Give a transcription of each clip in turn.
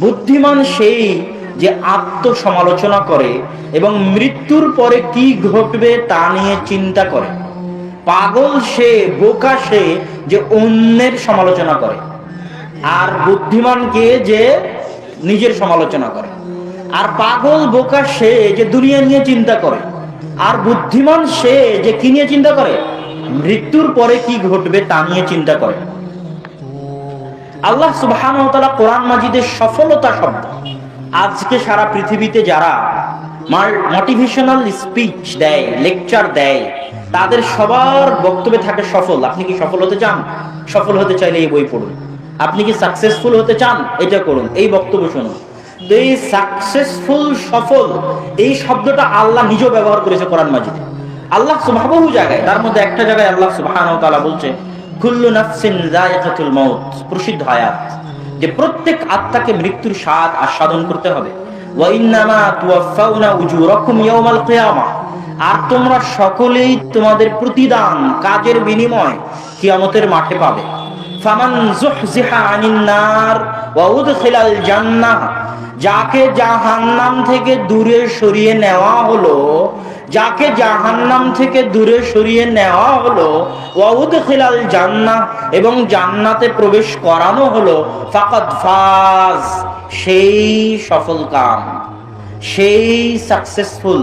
বুদ্ধিমান সেই যে আত্মসমালোচনা করে এবং মৃত্যুর পরে কি ঘটবে তা নিয়ে চিন্তা করে। পাগল সে, বোকা সে যে অন্যের সমালোচনা করে। আর বুদ্ধিমানকে যে নিজের সমালোচনা করে। আর পাগল, বোকা সে যে দুনিয়া নিয়ে চিন্তা করে। আর বুদ্ধিমান সে যে কি নিয়ে চিন্তা করে? মৃত্যুর পরে কি ঘটবে তা নিয়ে চিন্তা করে। আল্লাহ সুবহান কোরআন মাজিদের সফলতা শব্দ আজকে সারা পৃথিবীতে যারা মোটিভেশনাল স্পিচ দেয় লেকচার দেয়, তাদের সবার বক্তব্যে থাকে সফল। আপনি কি সফল হতে চান? সফল হতে চাইলে এই বই পড়ুন। আপনি কি সাকসেসফুল হতে চান? এটা করুন। এই বক্তব্য শুনুন। এই সাকসেসফুল সফল, এই শব্দটা আল্লাহ নিজেও ব্যবহার করেছে কোরআন মাজিদে। আল্লাহ সুবহানাহু জায়গায়, তার মধ্যে একটা জায়গায় আল্লাহ তাআলা বলছে প্রসিদ্ধ আয়াত, যে প্রত্যেক আত্মাকে মৃত্যুর স্বাদ আস্বাদন করতে হবে। আর তোমরা সকলেই তোমাদের প্রতিদান কাজের বিনিময় কিয়ামতের মাঠে পাবে। ফামান জুহজিহা আনিন নার ওয়া উদখিলাল জান্নাহ যাকে জাহান্নাম থেকে দূরে সরিয়ে নেওয়া হলো, যাকে জাহান্নাম থেকে দূরে সরিয়ে নেওয়া হলো ওয়াউদ খিলাল জান্নাহ এবং জান্নাতে প্রবেশ করানো হলো, ফাকাদ ফাজ, সেই সফল কাম, সেই সাকসেসফুল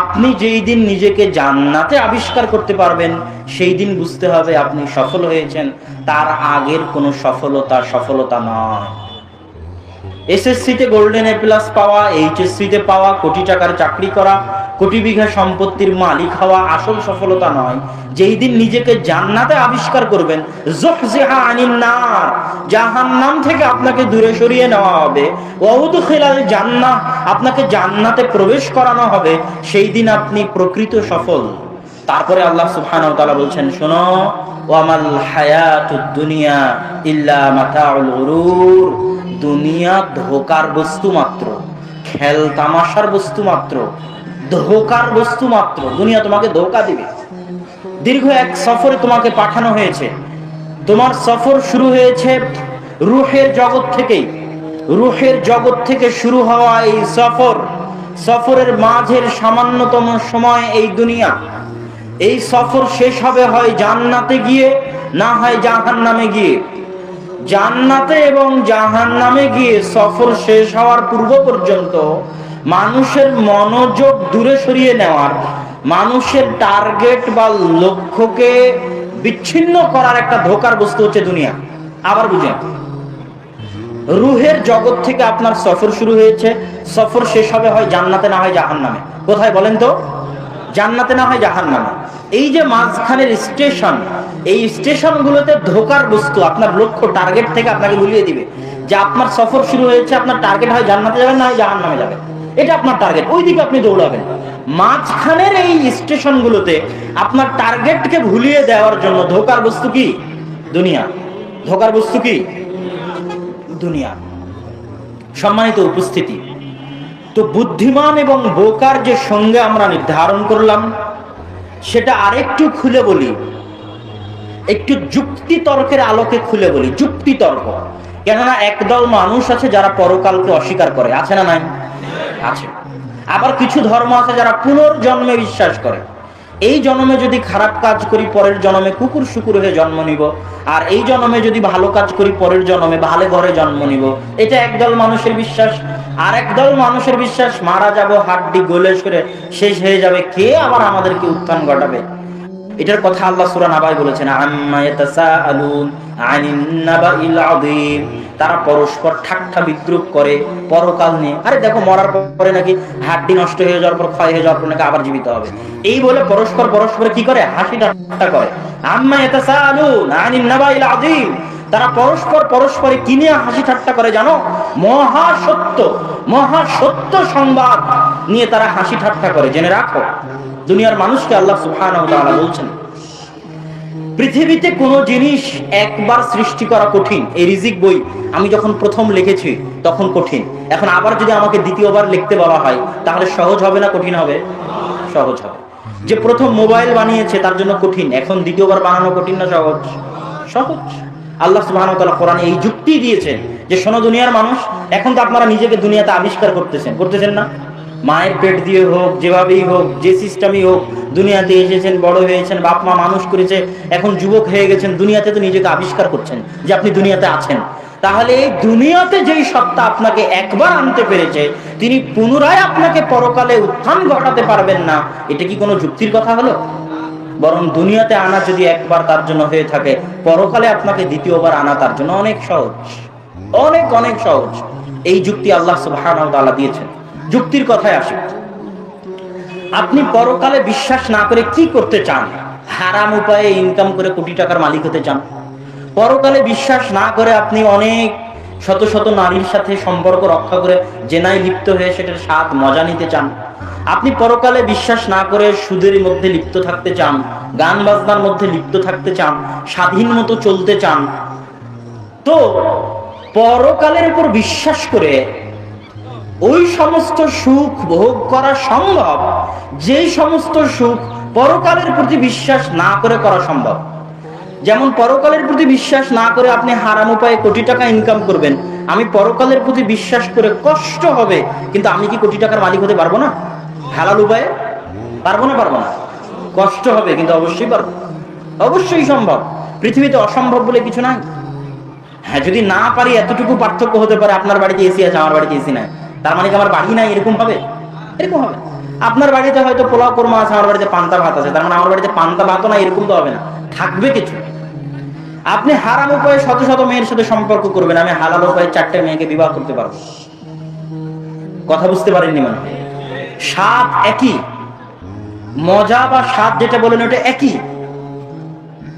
আপনি যেই দিন নিজেকে জান্নাতে আবিষ্কার করতে পারবেন, সেই দিন বুঝতে হবে আপনি সফল হয়েছেন, তার আগের কোনো সফলতা সফলতা নয়। এসএসসিতে গোল্ডেন এ প্লাস পাওয়া, এইচএসসিতে পাওয়া, কোটি টাকার চাকরি করা, কোটি বিঘা সম্পত্তির মালিক হওয়া আসল সফলতা নয়। যেই দিন নিজেকে জান্নাতে আবিষ্কার করবেন জহজিহা আনিন নার। জাহান্নাম থেকে আপনাকে দূরে সরিয়ে নেওয়া হবে। ওয়াউদখিলাল জান্নাহ, আপনাকে জান্নাতে প্রবেশ করানো হবে। সেই দিন আপনি প্রকৃত সফল। তারপরে আল্লাহ সুবহানাহু ওয়া তাআলা বলছেন, শোনো ও ওয়ামাল হায়াতুদ দুনিয়া ইল্লা মাতাউল গুরুর। দুনিয়া ধোকার বস্তু মাত্র, খেল তামাশার বস্তু মাত্র, ধোকার বস্তু মাত্র, দুনিয়া তোমাকে ধোকা দিবে। দীর্ঘ এক সফরে তোমাকে পাঠানো হয়েছে। তোমার সফর শুরু হয়েছে রুহের জগৎ থেকেই। রুহের জগৎ থেকে শুরু হওয়া এই সফর, সফরের মাঝের সামান্যতম সময় এই দুনিয়া। এই সফর শেষ হবে হয় জান্নাতে গিয়ে, না হয় জাহান নামে গিয়ে। জান্নাতে এবং জাহান নামে গিয়ে সফর শেষ হওয়ার পূর্ব পর্যন্ত মানুষের মনোযোগ দূরে সরিয়ে নেওয়ার, মানুষের টার্গেট বা লক্ষ্যকে বিচ্ছিন্ন করার একটা ধোকার বস্তু হচ্ছে দুনিয়া। আবার বুঝেন। রুহের জগৎ থেকে আপনার সফর শুরু হয়েছে। সফর শেষ হবে হয় জান্নাতে, না হয় জাহান নামে কোথায় বলেন তো? জান্নাতে না হয় জাহান নামে এই যে মাঝখানের স্টেশন, এই স্টেশনগুলোতে ধোকার বস্তু আপনার লক্ষ্য টার্গেট থেকে আপনাকে ভুলিয়ে দিবে। যে আপনার সফর শুরু হয়েছে, আপনার টার্গেট হয় জান্নাতে যাবেন, না হয় জাহান নামে যাবেন। এটা আপনার টার্গেট, ওই দিকে আপনি দৌড়াবেন। মাঝখানের এই স্টেশনগুলোতে আপনার টার্গেটকে ভুলিয়ে দেওয়ার জন্য ধোকার বস্তু কি? দুনিয়া। ধোকার বস্তু কি? দুনিয়া। সম্মানিত উপস্থিতি তো বুদ্ধিমান এবং বোকার যে সঙ্গে আমরা নির্ধারণ করলাম, সেটা আরেকটু খুলে বলি। একটু যুক্তি তর্কের আলোকে খুলে বলি, যুক্তি তর্ক। কেননা একদল মানুষ আছে যারা পরকালকে অস্বীকার করে, আছে না নাই? আছে। আবার কিছু ধর্ম আছে যারা পুনর্জন্মে বিশ্বাস করে। এই জন্মে যদি খারাপ কাজ করি, পরের জন্মে কুকুর শুকুর হয়ে জন্ম নিব। আর এই জন্মে যদি ভালো কাজ করি, পরের জন্মে ভালো ঘরে জন্ম নিব। এটা একদল মানুষের বিশ্বাস। আর একদল মানুষের বিশ্বাস, মারা যাব, হাড্ডি গলে সরে শেষ হয়ে যাবে। কে আবার আমাদেরকে উত্থান ঘটাবে? এটার কথা আল্লাহ সূরা নাবাই বলেছেন তারা পরস্পর ঠাট্টা বিদ্রুপ করে, পরকাল নিয়ে। আরে দেখো, মরার পরে নাকি হাড্ডি নষ্ট হয়ে যাওয়ার পর, ক্ষয় হয়ে যাওয়ার পর নাকি আবার জীবিত হবে। এই বলে পরস্পর পরস্পর কি করে? হাসি ঠাট্টা করে। আম্মা ইয়াতাসাআলুন আনিন নাবাইল আযীম। তারা পরস্পর পরস্পরে কি নিয়ে হাসি ঠাট্টা করে জানো? মহা সত্য মহা সত্য সংবাদ নিয়ে তারা হাসি ঠাট্টা করে। জেনে রাখো, দুনিয়ার মানুষকে আল্লাহ ওয়া বলছেন, পৃথিবীতে কোনো জিনিস একবার সৃষ্টি করা কঠিন, এই রিজিক বই আমি যখন প্রথম লিখেছি তখন কঠিন। এখন আবার যদি আমাকে দ্বিতীয়বার লিখতে বলা হয়, তাহলে সহজ হবে না কঠিন হবে? সহজ হবে। যে প্রথম মোবাইল বানিয়েছে তার জন্য কঠিন, এখন দ্বিতীয়বার বানানো কঠিন না সহজ? সহজ। আল্লাহ ওয়া কোরআনে এই যুক্তি দিয়েছেন যে, শোনো দুনিয়ার মানুষ, এখন তো আপনারা নিজেকে দুনিয়াতে আবিষ্কার করতেছেন। করতেছেন না? মায়ের পেট দিয়ে হোক, যেভাবেই হোক, যে সিস্টেমই হোক, দুনিয়াতে এসেছেন, বড় হয়েছেন বাপ মা মানুষ করেছে, এখন যুবক হয়ে গেছেন, দুনিয়াতে তো নিজেকে আবিষ্কার করছেন যে, আপনি দুনিয়াতে আছেন। তাহলে এই দুনিয়াতে যেই সত্তা আপনাকে একবার আনতে পেরেছে, তিনি পুনরায় আপনাকে পরকালে উত্থান ঘটাতে পারবেন না। এটা কি কোনো যুক্তির কথা হলো? বরং দুনিয়াতে আনা যদি একবার তার জন্য হয়ে থাকে, পরকালে আপনাকে দ্বিতীয়বার আনা তার জন্য অনেক সহজ। অনেক অনেক সহজ। এই যুক্তি আল্লাহ তাআলা দিয়েছেন। যুক্তির কথায় আসে। আপনি পরকালে বিশ্বাস না করে কি করতে চান? হারাম উপায়ে ইনকাম করে কোটি টাকার মালিক হতে চান। পরকালে বিশ্বাস না করে আপনি অনেক শত শত নারীর সাথে সম্পর্ক রক্ষা করে, জেনায় লিপ্ত হয়ে সেটার স্বাদ, মজা নিতে চান। আপনি পরকালে বিশ্বাস না করে সুদের মধ্যে লিপ্ত থাকতে চান, গান বাজনার মধ্যে লিপ্ত থাকতে চান, স্বাধীন মতো চলতে চান, তো পরকালের উপর বিশ্বাস করে ওই সমস্ত সুখ ভোগ করা সম্ভব, যেই সমস্ত সুখ পরকালের প্রতি বিশ্বাস না করে করা সম্ভব। যেমন পরকালের প্রতি বিশ্বাস না করে আপনি হারাম উপায়ে কোটি টাকা ইনকাম করবেন, আমি পরকালের প্রতি বিশ্বাস করে কষ্ট হবে, কিন্তু আমি কি কোটি টাকার মালিক হতে পারব না? হালাল উপায়ে? পারব না পারব না। কষ্ট হবে, কিন্তু অবশ্যই পারব। অবশ্যই সম্ভব। পৃথিবীতে অসম্ভব বলে কিছু নাই। হ্যাঁ যদি না পারি, এতটুকু পার্থক্য হতে পারে, আপনার বাড়িতে এসি আছে, আমার বাড়িতে এসি নাই। তার মানে কি আমার বাড়ি নাই? এরকম হবে? এরকম হবে। আপনার বাড়িতে হয়তো পোলাও, কোরমা আছে, আমার বাড়িতে পান্তা ভাত আছে, তার মানে আমার বাড়িতে পান্তা ভাতও না এরকম তো হবে না। থাকবে কিছু। আপনি হারাম উপায়ে শত শত মেয়ের সাথে সম্পর্ক করবেন, আমি হালাল উপায়ে চারটে মেয়েকে বিবাহ করতে পারব। কথা বুঝতে পারেননি মানে? স্বাদ একই। মজা বা স্বাদ যেটা বলেন ওটা একই।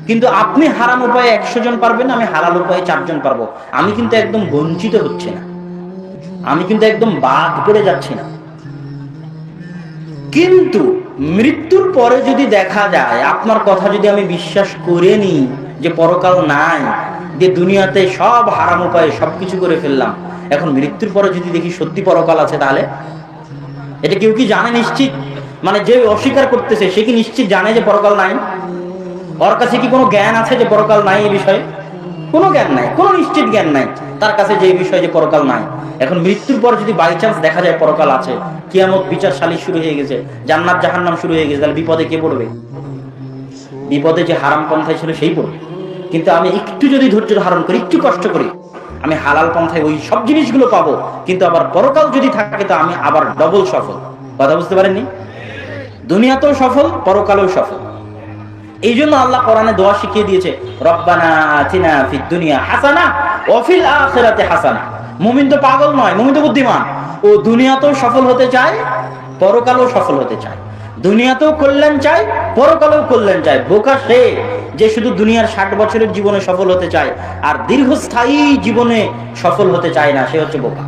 কিন্তু আপনি হারাম উপায়ে একশো জন পারবেন, আমি হালাল উপায়ে চারজন পারব। আমি কিন্তু একদম বঞ্চিত হচ্ছে না। আমি কিন্তু একদম বাদ পড়ে যাচ্ছি না। কিন্তু মৃত্যুর পরে যদি দেখা যায়, আপনার কথা যদি আমি বিশ্বাস করে নিই যে পরকাল নাই, যে দুনিয়াতে সব হারাম উপায়ে সবকিছু করে ফেললাম, এখন মৃত্যুর পরে যদি দেখি সত্যি পরকাল আছে তাহলে? এটা কেউ কি জানে নিশ্চিত? মানে যে অস্বীকার করতেছে, সে কি নিশ্চিত জানে যে পরকাল নাই? ওর কাছে কি কোনো জ্ঞান আছে যে পরকাল নাই এই বিষয়ে? কোনো জ্ঞান নাই, কোনো নিশ্চিত জ্ঞান নাই। তার কাছে যে বিষয়ে যে পরকাল নাই। এখন মৃত্যুর পর যদি বাই চান্স দেখা যায় পরকাল আছে, কিয়ামত বিচার সালিশ শুরু হয়ে গেছে, জান্নাত জাহান্নাম শুরু হয়ে গেছে, তাহলে বিপদে কে পড়বে? বিপদে যে হারাম পন্থায় ছিল সেই পড়বে। কিন্তু আমি একটু যদি ধৈর্য ধারণ করি, একটু কষ্ট করি আমি হালাল পন্থায় ওই সব জিনিসগুলো পাবো। কিন্তু আবার পরকাল যদি থাকে, তো আমি আবার ডবল সফল। কথা বুঝতে পারেননি? দুনিয়াতেও সফল, পরকালেও সফল। এই জন্য আল্লাহ কোরআনে দোয়া শিখিয়ে দিয়েছে, রব্বানা আতিনা ফিদ দুনিয়া হাসানা ওয়া ফিল আখিরাতি হাসানা। মুমিন তো পাগল নয়, মুমিন তো বুদ্ধিমান। ও দুনিয়াতেও সফল হতে চায়, পরকালেও সফল হতে চায়। দুনিয়াতেও কল্যাণ চায় পরকালেও কল্যাণ চায় বোকা সে যে শুধু দুনিয়ার ষাট বছরের জীবনে সফল হতে চায়, আর দীর্ঘস্থায়ী জীবনে সফল হতে চায় না, সে হচ্ছে বোকা।